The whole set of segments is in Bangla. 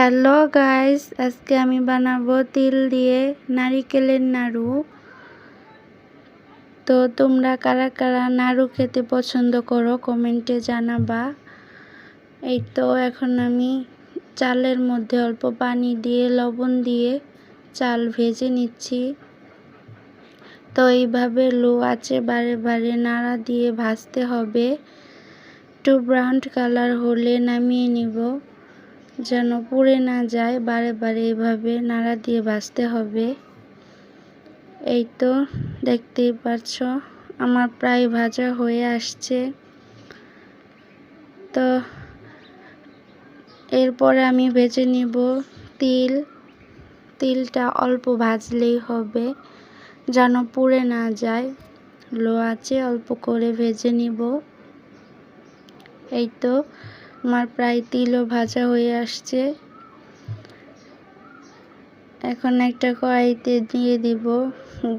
হ্যালো গাইস, আজকে আমি বানাবো তিল দিয়ে নারিকেলের নাড়ু। তো তোমরা কারা কারা নাড়ু খেতে পছন্দ করো, কমেন্টে জানাবা। এই তো এখন আমি চালের মধ্যে অল্প পানি দিয়ে, লবণ দিয়ে চাল ভেজে নিচ্ছি। তো এইভাবে লো আছে বারে বারে নাড়া দিয়ে ভাজতে হবে। একটু ব্রাউন কালার হলে নামিয়ে নিব। যেন পুড়ে না যায়, বারে বারে এভাবে নাড়া দিয়ে ভাজতে হবে। এই তো দেখতেই পাচ্ছ আমার প্রায় ভাজা হয়ে আসছে। তো এরপরে আমি ভেজে নিব তিল। তিলটা অল্প ভাজলেই হবে, যেন পুড়ে না যায়। লো আছে অল্প করে ভেজে নিব। এই তো আমার প্রায় তিলও ভাজা হয়ে আসছে। এখন একটা কড়াইতে দিয়ে দিব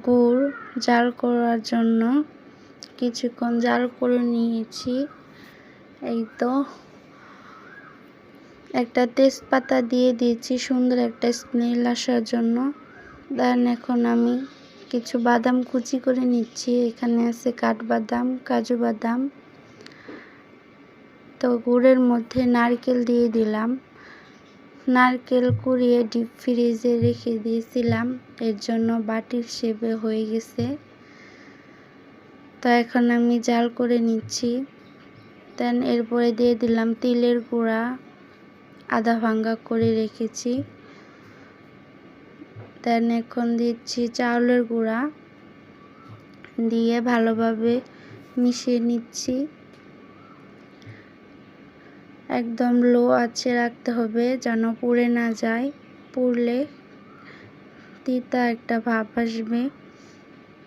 গুড় জাল করার জন্য। কিছুক্ষণ জাল করে নিয়েছি। এই তো। একটা তেজপাতা দিয়ে দিয়েছি সুন্দর একটা স্মেল আসার জন্য। দেন এখন আমি কিছু বাদাম কুচি করে নিচ্ছি। এখানে আছে কাঠবাদাম, কাজু বাদাম। তো গুড়ের মধ্যে নারকেল দিয়ে দিলাম। নারকেল কুড়িয়ে ডিপ ফ্রিজে রেখে দিয়েছিলাম। এর জন্য বাটির শেপে হয়ে গেছে। তো এখন আমি জাল করে নিচ্ছি। দেন এরপরে দিয়ে দিলাম তিলের গুঁড়া। আধা ভাঙ্গা করে রেখেছি। দেন এখন দিচ্ছি চাউলের গুঁড়া। দিয়ে ভালোভাবে মিশিয়ে নিচ্ছি। একদম লো আছে রাখতে হবে যেন পুড়ে না যায়। পুড়লে তিতা একটা ভাব আসবে।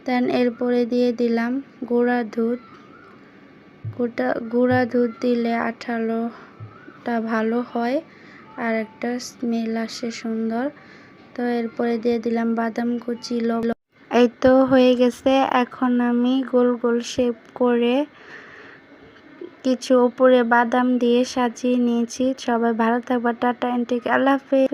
দেন এরপরে দিয়ে দিলাম গুঁড়া দুধ। গোটা, গুঁড়া দুধ দিলে আঠালোটা ভালো হয় আর একটা স্মেল আসে সুন্দর। তো এরপরে দিয়ে দিলাম বাদাম কুচি এই তো হয়ে গেছে। এখন আমি গোল গোল শেপ করে কিছু উপরে বাদাম দিয়ে সাজিয়ে নিয়েছি। সবাই ভালো থাকবে টাটা এন্টিক আল্লাহ হাফেজ।